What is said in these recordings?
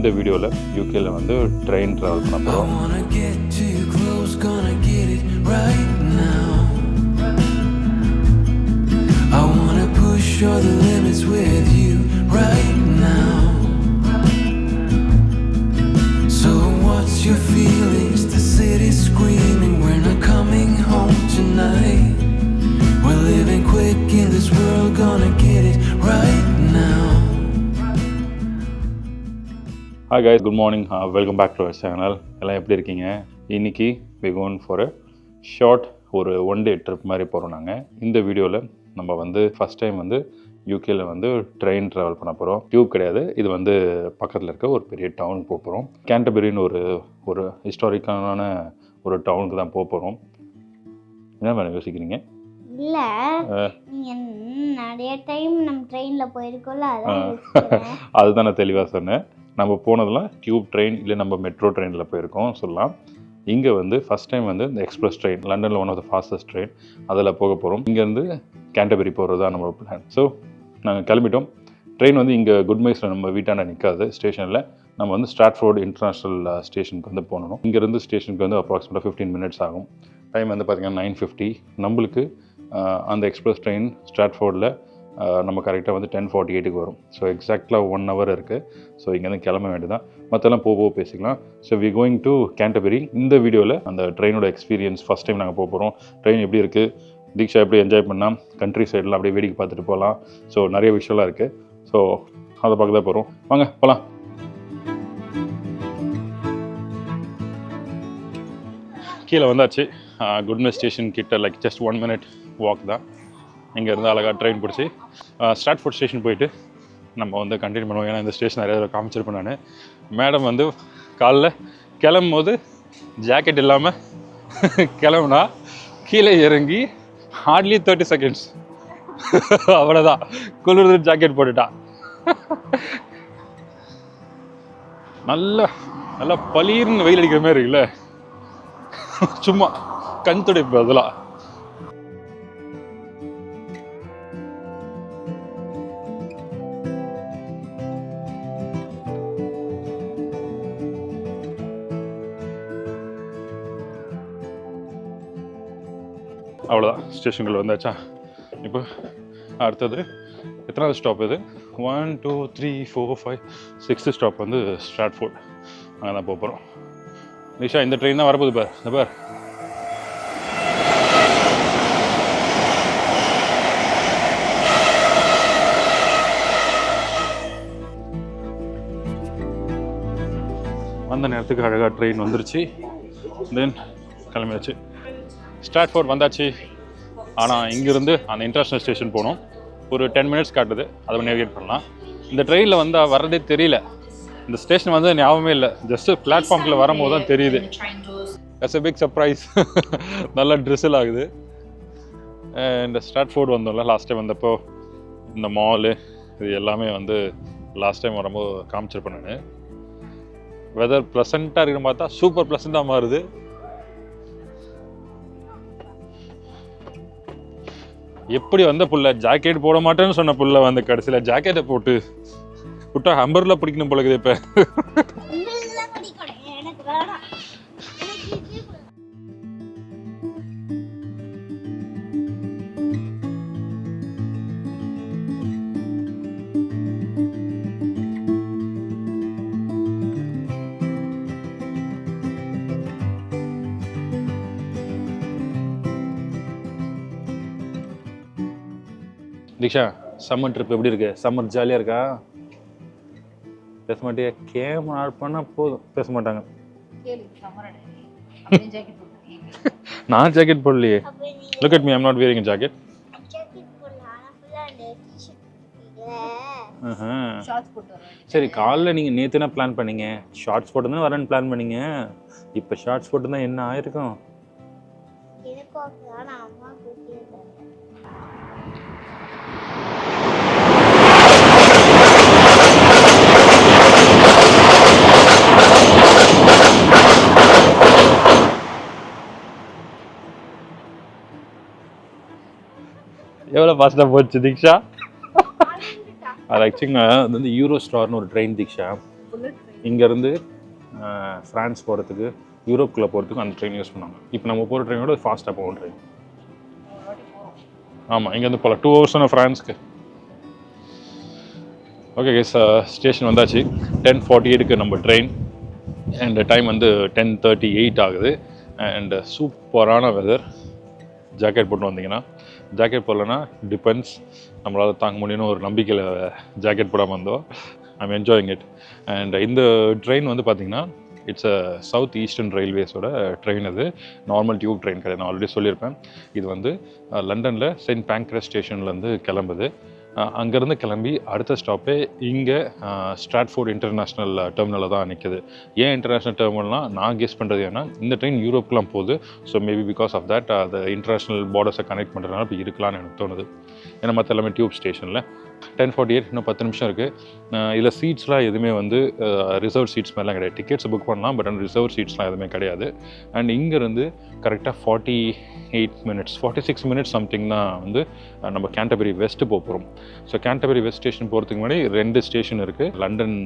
இந்த வீடியோவில் யூகேல வந்து ட்ரெயின் ட்ராவல் பண்ண I போகிறோம் wanna get too close, gonna get it right now. I wanna push all the limits with you right now. So, what's your feelings? Hi guys good morning welcome back to our channel எல்லாம் எப்படி இருக்கீங்க? இன்னைக்கு we gone for short ஒரு one day trip மாதிரி போகிறோம் நாங்கள் இந்த வீடியோவில் நம்ம வந்து ஃபஸ்ட் டைம் வந்து யூகேல வந்து ட்ரெயின் ட்ராவல் பண்ண போகிறோம் டியூப் கிடையாது. இது வந்து பக்கத்தில் இருக்க ஒரு பெரிய டவுன் போக போகிறோம் கேண்டபெரின்னு ஒரு ஒரு ஹிஸ்டாரிக்கான ஒரு டவுனுக்கு தான் போக போகிறோம் என்ன மேடம் யோசிக்கிறீங்க? இல்ல. நிறைய டைம் நம்ம ட்ரெயின்ல போயிருக்கோம்ல. அதுதான் நான் தெளிவாக சொன்னேன். நம்ம போனதெல்லாம் டியூப் ட்ரெயின் இல்லை நம்ம மெட்ரோ ட்ரெயினில் போயிருக்கோம் சொல்லலாம். இங்கே வந்து ஃபஸ்ட் டைம் வந்து இந்த எக்ஸ்பிரஸ் ட்ரெயின் லண்டனில் one of the fastest train அதில் போக போகிறோம் இங்கேருந்து கேண்டபெரி போகிறது தான் நம்ம பிளான் ஸோ நாங்கள் கிளம்பிட்டோம். ட்ரெயின் வந்து இங்கே குட்மைஸில் நம்ம வீட்டாண்ட நிற்காது ஸ்டேஷனில் நம்ம வந்து ஸ்ட்ராட்ஃபோர்டு இன்டர்நேஷ்னல் ஸ்டேஷனுக்கு வந்து போகணும் இங்கேருந்து ஸ்டேஷனுக்கு வந்து அப்ராக்சிமேட்டாக ஃபிஃப்டீன் மினிட்ஸ் ஆகும். டைம் வந்து பார்த்திங்கன்னா நைன் ஃபிஃப்டி நம்மளுக்கு அந்த எக்ஸ்பிரஸ் ட்ரெயின் ஸ்ட்ராட்ஃபோர்டில் நம்ம கரெக்டாக வந்து டென் ஃபார்ட்டி எயிட்டுக்கு வரும். ஸோ எக்ஸாக்டாக ஒன் ஹவர் இருக்குது ஸோ இங்கேருந்து கிளம்ப வேண்டியதான் மற்றெல்லாம் போக போக பேசிக்கலாம். So we going to Canterbury இந்த வீடியோவில் அந்த ட்ரெயினோட எக்ஸ்பீரியன்ஸ் ஃபஸ்ட் டைம் நாங்கள் போக போகிறோம் ட்ரெயின் எப்படி இருக்குது தீக்ஷா எப்படி என்ஜாய் பண்ணால் கண்ட்ரி சைடெலாம் அப்படியே வேடிக்கை பார்த்துட்டு போகலாம் ஸோ நிறைய விஷயம்லாம் இருக்குது ஸோ அதை பார்க்க தான் போகிறோம் வாங்க போகலாம் கீழே வந்தாச்சு. குட்னஸ் ஸ்டேஷன் கிட்ட like just one minute walk தான். இங்கேருந்து அழகாக ட்ரெயின் பிடிச்சி ஸ்ட்ராட்ஃபோர்ட் ஸ்டேஷன் போயிட்டு நம்ம வந்து கண்டினியூ பண்ணுவோம். ஏன்னா இந்த ஸ்டேஷன் நிறைய தடவை காமிச்சிருப்பேன் நான். மேடம் வந்து காலைல கிளம்பும் போது ஜாக்கெட் இல்லாமல் கிளம்புனா கீழே இறங்கி ஹார்ட்லி தேர்ட்டி செகண்ட்ஸ் அவ்வளோதான் குளிர்ந்து ஜாக்கெட் போட்டுட்டா. நல்ல நல்லா பளிர்னு வெயில் அடிக்கிற மாதிரி இருக்குல்ல? சும்மா கண் துடைப்பு அதெல்லாம். அவ்வளோதான் வந்தாச்சா? இப்போ அடுத்தது எத்தனாவது ஸ்டாப் இது? One two three four five sixth stop வந்து ஸ்ட்ராட்ஃபோர்ட் அங்கே தான் போக போகிறோம் நிஷா இந்த ட்ரெயின் தான் வரப்போகுது பார். இந்த பார். வந்த நேரத்துக்கு அழகாக ட்ரெயின் வந்துருச்சு. தென் கிளம்பியாச்சு. ஸ்ட்ராட்ஃபோர்ட் வந்தாச்சு. ஆனால் இங்கேருந்து அந்த இன்டர்நேஷ்னல் ஸ்டேஷன் போகணும். ஒரு டென் மினிட்ஸ் காட்டுது. அதை நேவிகேட் பண்ணலாம். இந்த ட்ரெயினில் வந்தால் வர்றதே தெரியல. இந்த ஸ்டேஷன் வந்து ஞாபகமே இல்லை. ஜஸ்ட்டு பிளாட்ஃபார்மில் வரும்போது தான் தெரியுது. எஸ் எ பிக் சர்ப்ரைஸ் நல்லா ட்ரெஸ்ஸில் ஆகுது. இந்த ஸ்டாட்ஃபோர்டு வந்தோம்ல லாஸ்ட் டைம் வந்தப்போ இந்த மாலு இது எல்லாமே வந்து லாஸ்ட் டைம் வரும்போது காமிச்சிருப்பேன் நான். வெதர் ப்ளசண்ட்டாக இருக்குன்னு பார்த்தா சூப்பர் ப்ளசண்ட்டாக மாறுது. எப்படி வந்த புள்ள? ஜாக்கெட் போட மாட்டேன்னு சொன்ன புள்ள வந்து கடைசியில் ஜாக்கெட்டை போட்டு விட்டா ஹம்பரில் பிடிக்கணும் போல இருக்குது இப்போ தீக்ஷா சம்மர் ட்ரிப் எப்படி இருக்கு? சம்மர் ஜாலியாக இருக்கா? பேச மாட்டியா? கேம் ஆட் பண்ணால் போதும். பேச மாட்டாங்க. நான் jacket போடலையே. Look at me I'm not a jacket சரி காலைல நீங்கள் நேற்று என்ன பிளான் பண்ணீங்க? ஷார்ட்ஸ் போட்டு தான் வரேன்னு பிளான் பண்ணீங்க. இப்போ ஷார்ட்ஸ் போட்டு தான். என்ன ஆயிருக்கும் எவ்வளோ ஃபாஸ்ட்டாக போச்சு தீக்ஷா? அது ஆக்சுவலிங்க அது வந்து யூரோ ஸ்டார்னு ஒரு ட்ரெயின் தீக்ஷா. இங்கேருந்து ஃப்ரான்ஸ் போகிறதுக்கு யூரோப்குள்ளே போகிறதுக்கு அந்த ட்ரெயின் யூஸ் பண்ணாங்க. இப்போ நம்ம போகிற ட்ரெயினோட ஃபாஸ்ட்டாக போகும் ட்ரெயின் ஆமாம் இங்கேருந்து போகலாம் டூ ஹவர்ஸ் தானே ஃப்ரான்ஸ்க்கு ஓகே கேஸ் ஸ்டேஷன் வந்தாச்சு. டென் ஃபார்ட்டி எயிட்டுக்கு நம்ம ட்ரெயின் அண்ட் டைம் வந்து டென் தேர்ட்டி எயிட் ஆகுது அண்ட் சூப்பரான வெதர் ஜாக்கெட் போட்டு வந்தீங்கன்னா ஜாக்கெட் போடலன்னா டிபெண்ட்ஸ் நம்மளால் தாங்க முடியும்னு ஒரு நம்பிக்கையில் ஜாக்கெட் போடாமல் வந்தோம் ஐம் என்ஜாயிங் இட் அண்ட் இந்த ட்ரெயின் வந்து பார்த்திங்கன்னா இட்ஸ் அ சவுத் ஈஸ்டர்ன் ரயில்வேஸோட ட்ரெயின் அது. நார்மல் டியூப் ட்ரெயின் கிடையாது. நான் ஆல்ரெடி சொல்லியிருப்பேன். இது வந்து லண்டனில் செயின்ட் பேங்க்ரஸ் ஸ்டேஷன்லேருந்து கிளம்புது. அங்கேருந்து கிளம்பி அடுத்த ஸ்டாப்பே இங்கே ஸ்ட்ராட்ஃபோர்ட் இன்டர்நேஷ்னல் டெர்மினலில் தான் நிற்குது ஏன் இன்டர்நேஷ்னல் டெர்மினல்னால் நான் கெஸ் பண்ணுறது ஏன்னா இந்த ட்ரெயின் யூரோப்லாம் போகுது. So maybe because of that அந்த இன்டர்நேஷ்னல் பார்டர்ஸை கனெக்ட் பண்ணுறதுனால இப்போ இருக்கலாம்னு எனக்கு தோணுது. ஏன்னா மற்ற எல்லாமே டியூப் ஸ்டேஷனில் டென் ஃபார்ட்டி எயிட் இன்னும் பத்து நிமிஷம் இருக்குது இதில் சீட்ஸ்லாம் எதுவுமே வந்து ரிசர்வ் சீட்ஸ் மாதிரிலாம் கிடையாது. டிக்கெட்ஸ் புக் பண்ணலாம் பட் ஆனால் ரிசர்வ் சீட்ஸ்லாம் எதுவுமே கிடையாது. அண்ட் இங்கேருந்து கரெக்டாக forty eight minutes forty six minutes something தான் வந்து நம்ம கேண்டபரி வெஸ்ட்டு போக போகிறோம் ஸோ கேண்டபரி வெஸ்ட் ஸ்டேஷன் போகிறதுக்கு முன்னாடி ரெண்டு ஸ்டேஷன் இருக்குது லண்டன்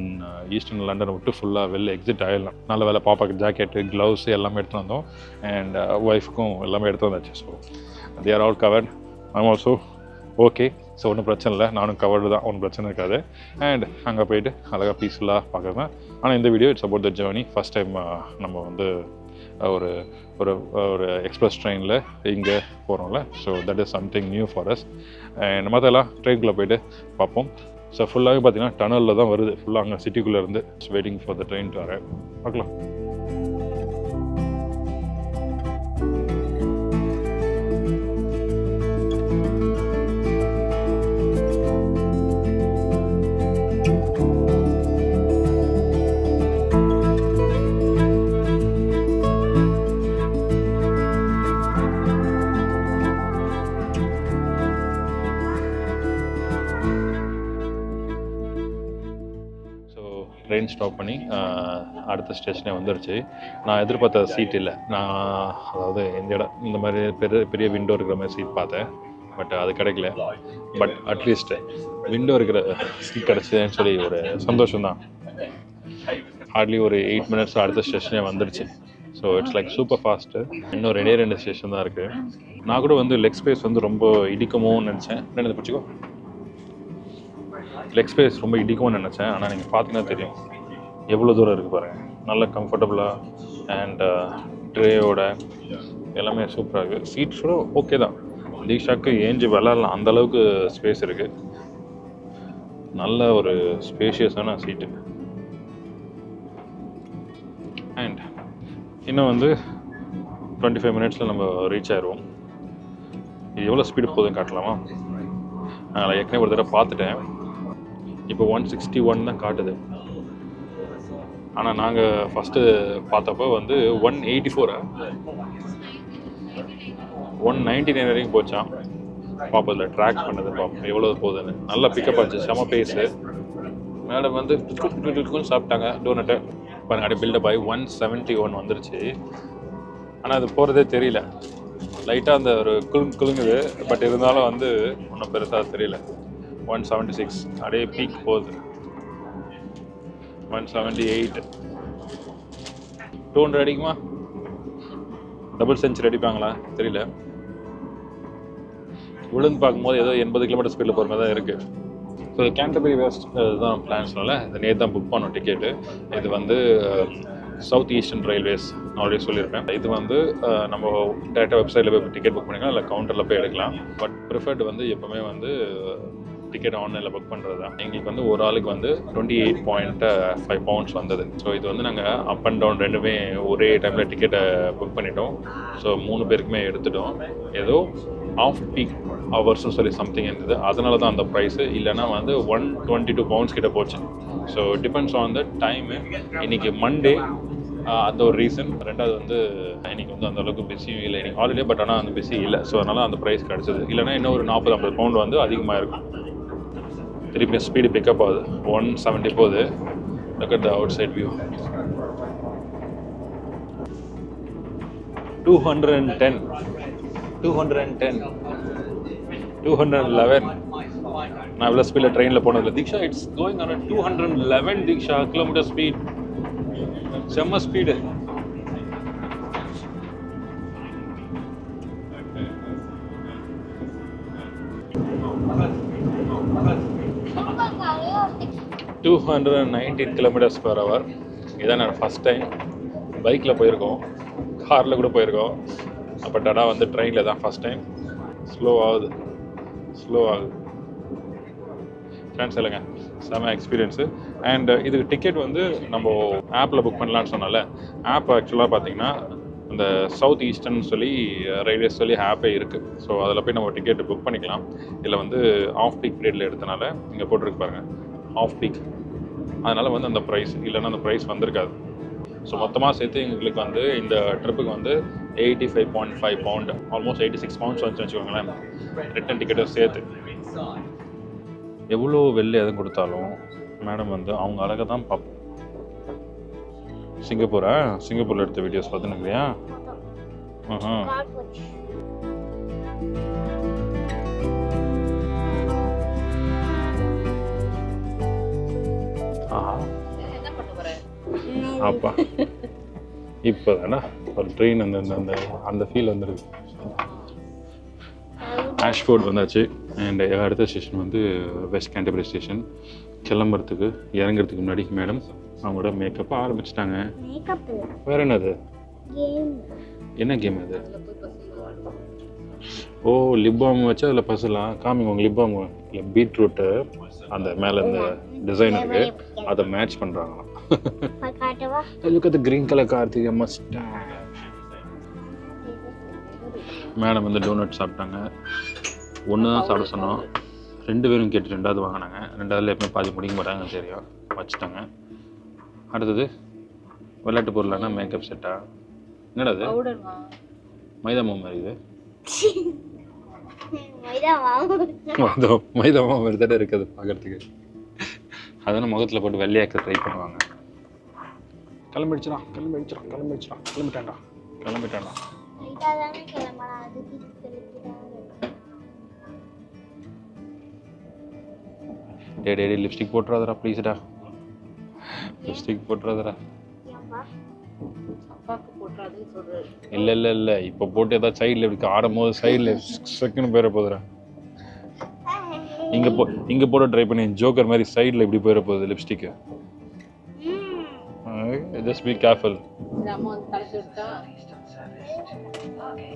ஈஸ்டர்ன் லண்டனை விட்டு ஃபுல்லாக வெளில எக்ஸிட் ஆகிடலாம் நல்ல வேலை பாப்பாக்கு ஜாக்கெட்டு க்ளவுஸ் எல்லாமே எடுத்து வந்தோம். அண்ட் ஒய்ஃப்க்கும் எல்லாமே எடுத்து வந்தாச்சு. So they are all covered I'm also okay so ஒன்றும் பிரச்சனை இல்லை. நானும் கவர்டு தான். ஒன்றும் பிரச்சனை இருக்காது. அண்ட் அங்கே போயிட்டு அழகாக பீஸ்ஃபுல்லாக பார்க்குறேன். ஆனால் இந்த video it's about the journey first time நம்ம வந்து uh, ஒரு ஒரு uh, ஒரு எக்ஸ்பிரஸ் ட்ரெயினில் இங்கே போகிறோம்ல so that is something new for us and மற்றெல்லாம் ட்ரெயின்குள்ளே போயிட்டு பார்ப்போம். ஸோ ஃபுல்லாகவே பார்த்தீங்கன்னா டனலில் தான் வருது. ஃபுல்லாக அங்கே சிட்டிக்குள்ளே இருந்து waiting for the train to வர பார்க்கலாம். ட்ரெயின் ஸ்டாப் பண்ணி அடுத்த ஸ்டேஷனே வந்துருச்சு. நான் எதிர்பார்த்த சீட் இல்லை. நான் அதாவது இந்த இடம் இந்த மாதிரி பெரிய பெரிய விண்டோ இருக்கிற மாதிரி சீட் பார்த்தேன். பட் அது கிடைக்கல. பட் அட்லீஸ்ட் விண்டோ இருக்கிற சீட் கிடச்சதுன்னு சொல்லி ஒரு சந்தோஷம் தான் ஹார்ட்லி ஒரு எயிட் மினிட்ஸ் அடுத்த ஸ்டேஷனே வந்துருச்சு. So it's like super fast இன்னும் ரெண்டே ரெண்டு ஸ்டேஷன் தான் இருக்குது நான் கூட வந்து லெக் ஸ்பேஸ் வந்து ரொம்ப இடிக்குமோன்னு நினச்சேன். என்ன பிடிச்சிக்கோ. லெக் ஸ்பேஸ் ரொம்ப இடிக்கும்னு நினச்சேன். ஆனால் நீங்கள் பார்த்தீங்கன்னா தெரியும். எவ்வளோ தூரம் இருக்குது பாருங்கள் நல்ல கம்ஃபர்டபுளாக அண்ட் ட்ரேயோட எல்லாமே சூப்பராக இருக்குது சீட்ஸ் கூட ஓகே தான். தீஷாக்கு ஏஞ்சி விளாட்லாம் அந்த அளவுக்கு ஸ்பேஸ் இருக்குது நல்ல ஒரு ஸ்பேஷியஸான சீட்டு அண்ட் இன்னும் வந்து டுவெண்ட்டி ஃபைவ் மினிட்ஸில் நம்ம ரீச் ஆயிடுவோம் இது எவ்வளோ ஸ்பீடு போதும் காட்டலாமா? நான் ஏற்கனவே ஒரு தடவை பார்த்துட்டேன். இப்போ ஒன் சிக்ஸ்டி ஒன் தான் காட்டுது. ஆனால் நாங்கள் ஃபஸ்ட்டு பார்த்தப்போ வந்து ஒன் எயிட்டி ஃபோரா ஒன் நைன்டி நைன் வரைக்கும் போச்சான் பார்ப்போம் இதில் ட்ராக் பண்ணது பார்ப்போம் எவ்வளோ போகுதுன்னு. நல்லா பிக்கப் ஆச்சு செம பேஸு மேடம் வந்து டுக்குன்னு சாப்பிட்டாங்க டோனட்டை பாருங்க அப்படியே பில்டப் ஆகி ஒன் செவன்ட்டி ஒன் வந்துருச்சு. ஆனால் அது போகிறதே தெரியல. லைட்டாக அந்த ஒரு குலுங்கு குலுங்குது பட் இருந்தாலும் வந்து ஒன்றும் பெருசாக தெரியல. ஒன் செவன்ட்டி சிக்ஸ் அப்படியே பீக் போகுது. One seventy eight two hundred அடிக்குமா? Double century அடிப்பாங்களா? தெரியல. விழுந்து பார்க்கும்போது ஏதோ எண்பது கிலோமீட்டர் ஸ்பீடில் போகிற மாதிரி தான் இருக்குது ஸோ கேண்டபரி வெஸ்ட் இதுதான் பிளான்ஸ்னால இது நேற்று தான் புக் பண்ணோம் டிக்கெட்டு இது வந்து சவுத் ஈஸ்டர்ன் ரயில்வேஸ் நான் ஆல்ரெடி சொல்லியிருப்பேன். இது வந்து uh, நம்ம டேரெக்டாக வெப்சைட்டில் போய் டிக்கெட் புக் பண்ணிக்கலாம் இல்லை கவுண்டரில் போய் எடுக்கலாம். பட் ப்ரிஃபர்டு வந்து எப்போவுமே வந்து டிக்கெட் ஆன்லைனில் புக் பண்ணுறது தான் எங்களுக்கு வந்து ஒரு ஆளுக்கு வந்து twenty eight point five pounds வந்தது. ஸோ இது வந்து நாங்கள் அப் அண்ட் டவுன் ரெண்டுமே ஒரே டைமில் டிக்கெட்டை புக் பண்ணிட்டோம். ஸோ மூணு பேருக்குமே எடுத்துட்டோம். ஏதோ ஆஃப் பீக் ஹவர்ஸ்னு சொல்லி சம்திங் இருந்தது. அதனால தான் அந்த ப்ரைஸு இல்லைன்னா வந்து ஒன் டுவெண்ட்டி டூ பவுண்ட்ஸ் கிட்ட போச்சு. So depends on the time இன்னைக்கு மண்டே அந்த ஒரு ரீசன் ரெண்டாவது வந்து இன்னைக்கு வந்து அந்த அளவுக்கு பிஸியும் இல்லை. இன்னைக்கு ஹாலிடே பட் ஆனால் அந்த பிஸி இல்லை. ஸோ அதனால் அந்த ப்ரைஸ் கிடச்சிது. இல்லைன்னா இன்னும் ஒரு நாற்பது ஐம்பது பவுண்ட் வந்து அதிகமாக இருக்கும். திருப்பி ஸ்பீடு பிக்கப் ஆகுது. ஒன் செவன்ட்டி போகுது. Look at the outside view two hundred and ten two hundred and ten two hundred and eleven நான் இவ்வளோ ஸ்பீடில் ட்ரெயினில் போனதில்ல. Diksha it's going on two hundred and eleven Diksha. Kilometre speed செம்ம speed two hundred and nineteen kilometres per hour இதான் நான் first time பைக்கில் போயிருக்கோம். காரில் கூட போயிருக்கோம். அப்போ டடா வந்து ட்ரெயினில் தான் ஃபஸ்ட் டைம் ஸ்லோ ஆகுது. ஸ்லோ ஆகுது. ஃப்ரெண்ட்ஸ் இல்லைங்க செம எக்ஸ்பீரியன்ஸு அண்ட் இதுக்கு டிக்கெட் வந்து நம்ம ஆப்பில் புக் பண்ணலான்னு சொன்னால ஆப் ஆக்சுவலாக பார்த்தீங்கன்னா இந்த சவுத் ஈஸ்டர்ன் சொல்லி ரயில்வேஸ் சொல்லி ஆப்பே இருக்குது ஸோ அதில் போய் நம்ம டிக்கெட் புக் பண்ணிக்கலாம். இதில் வந்து ஆஃப் பீக் பீரியடில் எடுத்தனால இங்கே போட்டிருக்கு பாருங்கள் ஆஃப் பீக் அதனால் வந்து அந்த ப்ரைஸ் இல்லைன்னா அந்த ப்ரைஸ் வந்திருக்காது. ஸோ மொத்தமாக சேர்த்து எங்களுக்கு வந்து இந்த ட்ரிப்புக்கு வந்து eighty five point five pound almost eighty six pounds வந்து வச்சுக்கோங்களேன் ரிட்டன் டிக்கெட்டும் சேர்த்து. எவ்வளோ வெளில எதுவும் கொடுத்தாலும் மேடம் வந்து அவங்க அழகை தான் பார்ப்போம் சிங்கப்பூரா? சிங்கப்பூரில் எடுத்த வீடியோஸ் கால் போச்சு ஆஹா. அப்பா இப்போ தானே ஒரு ட்ரெயின் அந்த அந்த அந்த ஃபீல் வந்துருக்கு ஆஷ்போர்ட் வந்தாச்சு. அண்ட் அடுத்த ஸ்டேஷன் வந்து வெஸ்ட் கேண்டபரி ஸ்டேஷன் கிளம்புறதுக்கு இறங்குறதுக்கு முன்னாடி மேடம் அவங்களோட மேக்கப் ஆரம்பிச்சிட்டாங்க. வேற என்னது? என்ன கேம் அது? ஓ லிப் பாம் வச்சு அதில் பசலாம். காமிங்க உங்கள் லிப் பாம் இல்லை பீட்ரூட்டு அந்த மேலே இந்த டிசைன் இருக்கு. அதை மேட்ச் பண்ணுறாங்களாம் look at the green color Karthigai must madam வந்து டோனட் சாப்பிட்டாங்க. ஒன்று தான் சாப்பிட சொன்னோம். ரெண்டு பேரும் கேட்டு ரெண்டாவது வாங்கினாங்க. ரெண்டாவதுல எப்பவுமே பாதி முடிக்க மாட்டாங்க தெரியும். வச்சுட்டாங்க. அடுத்தது விளையாட்டு பொருளானா மேக்கப் செட்டா என்னடா அது மைதா மாவு மாதிரி இது. மைதா மாவு. மைதா மைதா மாவு மாதிரி தானே இருக்குது பார்க்கறதுக்கு. அதெல்லாம் முகத்தில் போட்டு வெள்ளையாக்க ட்ரை பண்ணுவாங்க. கிளம்பிடுச்சுடா கிளம்பிடுச்சுடா கிளம்பிடுச்சுடா கிளம்பிட்டான்டா. கிளம்பிட்டான்டா. டே டே. டே லிப்ஸ்டிக் போட்டுறாதடா. ப்ளீஸ்டா லிப்ஸ்டிக் போட்டுறாதடா இல்லை இல்லை இல்லை இப்போ போட்டு ஏதாவது சைடில் இப்படி ஆடும் போது சைடில் செக்குன்னு போயிட போகுதுடா இங்கே போ இங்கே போட ட்ரை பண்ணி ஜோக்கர் மாதிரி சைடில் இப்படி போயிட போகுது லிப்ஸ்டிக்கு ஜஸ்ட் பி கேர்ஃபுல் சரி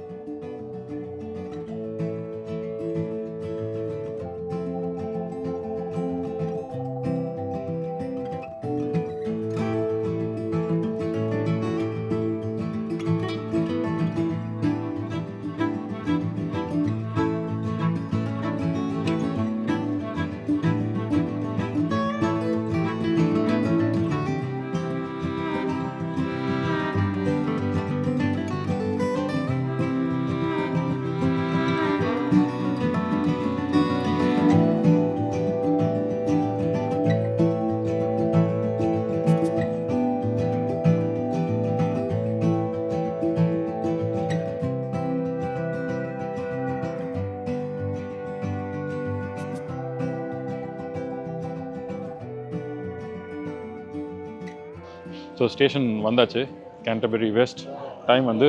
ஸோ ஸ்டேஷன் வந்தாச்சு. கேண்டபரி வெஸ்ட் டைம் வந்து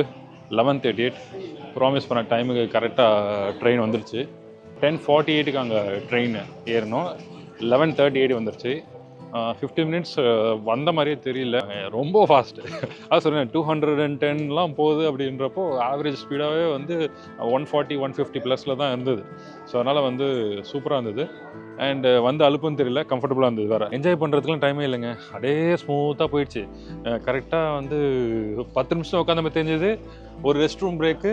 லெவன் தேர்ட்டி எயிட் ப்ராமிஸ் பண்ண டைமுக்கு கரெக்டாக ட்ரெயின் வந்துருச்சு. டென் ஃபார்ட்டி எயிட்டுக்கு அங்கே ட்ரெயின் ஏறணும். லெவன் தேர்ட்டி எயிட் வந்துருச்சு. ஃபிஃப்டி மினிட்ஸ் வந்த மாதிரியே தெரியல. ரொம்ப ஃபாஸ்ட்டு அதான் சொன்னேன் டூ ஹண்ட்ரட் அண்ட் டென்லாம் போகுது அப்படின்றப்போ ஆவரேஜ் ஸ்பீடாகவே வந்து ஒன் ஃபார்ட்டி ஒன் ஃபிஃப்டி ப்ளஸில் தான் இருந்தது. ஸோ அதனால் வந்து சூப்பராக இருந்தது. அண்ட் வந்து அலுப்பும் தெரியல கம்ஃபர்டபுளாக இருந்தது வேறு. என்ஜாய் பண்ணுறதுக்குலாம் டைமே இல்லைங்க. அப்படியே ஸ்மூத்தாக போயிடுச்சு. கரெக்டாக வந்து பத்து நிமிஷம் உட்காந்து மாதிரி தெரிஞ்சது. ஒரு ரெஸ்ட் ரூம் பிரேக்கு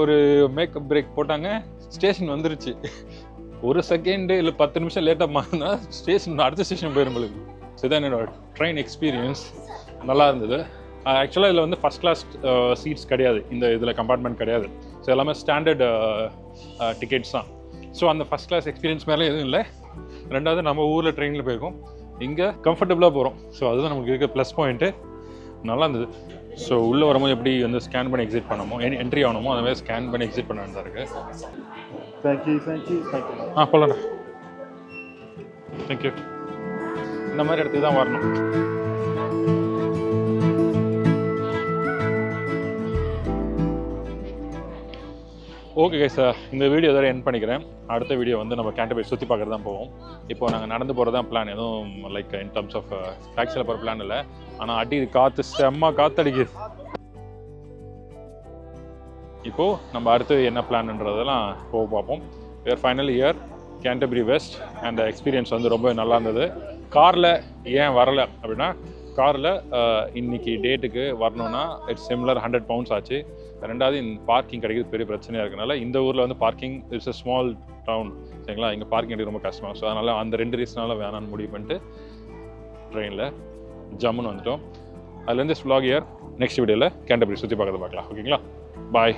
ஒரு மேக்கப் பிரேக் போட்டாங்க. ஸ்டேஷன் வந்துருச்சு. ஒரு செகண்டு இல்லை பத்து நிமிஷம் லேட்டாக மாறினா ஸ்டேஷன் அடுத்த ஸ்டேஷன் போயிடும் உங்களுக்கு ஸோ இதான் என்னோட ட்ரெயின் எக்ஸ்பீரியன்ஸ் நல்லா இருந்தது. ஆக்சுவலாக இதில் வந்து ஃபஸ்ட் கிளாஸ் சீட்ஸ் கிடையாது. இந்த இதில் கம்பார்ட்மெண்ட் கிடையாது. ஸோ எல்லாமே ஸ்டாண்டர்ட் டிக்கெட்ஸ் தான். ஸோ அந்த ஃபஸ்ட் கிளாஸ் எக்ஸ்பீரியன்ஸ் மேலே எதுவும் இல்லை. ரெண்டாவது நம்ம ஊரில் ட்ரெயினில் போயிருக்கோம். இங்கே கம்ஃபர்டபுளாக போகிறோம் ஸோ அதுதான் நமக்கு இருக்க ப்ளஸ் பாயிண்ட்டு நல்லா இருந்தது. ஸோ உள்ளே வரும்போது எப்படி வந்து ஸ்கேன் பண்ணி எக்ஸிட் பண்ணமோ என்ட்ரி ஆகணுமோ அந்த மாதிரி ஸ்கேன் பண்ணி எக்ஸிட் பண்ண வேண்டியதாக இருக்குது thank you thank you ah போலண்ணா தேங்க் யூ இந்த மாதிரி இடத்துக்கு தான் வரணும். ஓகே கைஸ் இந்த வீடியோ இதோட என் பண்ணிக்கிறேன். அடுத்த வீடியோ வந்து நம்ம கேண்டபேட் சுற்றி பார்க்குறது தான் போவோம். இப்போ நாங்கள் நடந்து போகிறது தான் பிளான் எதுவும் லைக் இன் டர்ம்ஸ் ஆஃப் டாக்ஸியில் போகிற பிளான் இல்லை. ஆனால் அடி காற்று செம்ம காற்று அடிக்குது இப்போது நம்ம அடுத்து என்ன பிளான்ன்றதெல்லாம் போக பார்ப்போம். Where final year Canterbury West அந்த எக்ஸ்பீரியன்ஸ் வந்து ரொம்ப நல்லா இருந்தது. காரில் ஏன் வரலை அப்படின்னா காரில் இன்னைக்கு டேட்டுக்கு வரணும்னா இட்ஸ் சிம்லர் ஹண்ட்ரட் பவுண்ட்ஸ் ஆச்சு. ரெண்டாவது இந்த பார்க்கிங் கிடைக்கிறது பெரிய பிரச்சனையாக இருக்கனால இந்த ஊரில் வந்து parking it's a small town சரிங்களா? இங்கே பார்க்கிங் கிடைக்கிறது ரொம்ப கஷ்டமாக ஸோ அதனால் அந்த ரெண்டு ரீசனால வேணாம்னு முடிவு பண்ணிட்டு ட்ரெயினில் ஜம்முன்னு வந்துட்டோம். அதுலேருந்து ஸ்லாக் இயர் நெக்ஸ்ட் வீடியோவில் கேண்டபரி சுற்றி பார்க்கறது பார்க்கலாம். ஓகேங்களா Bye.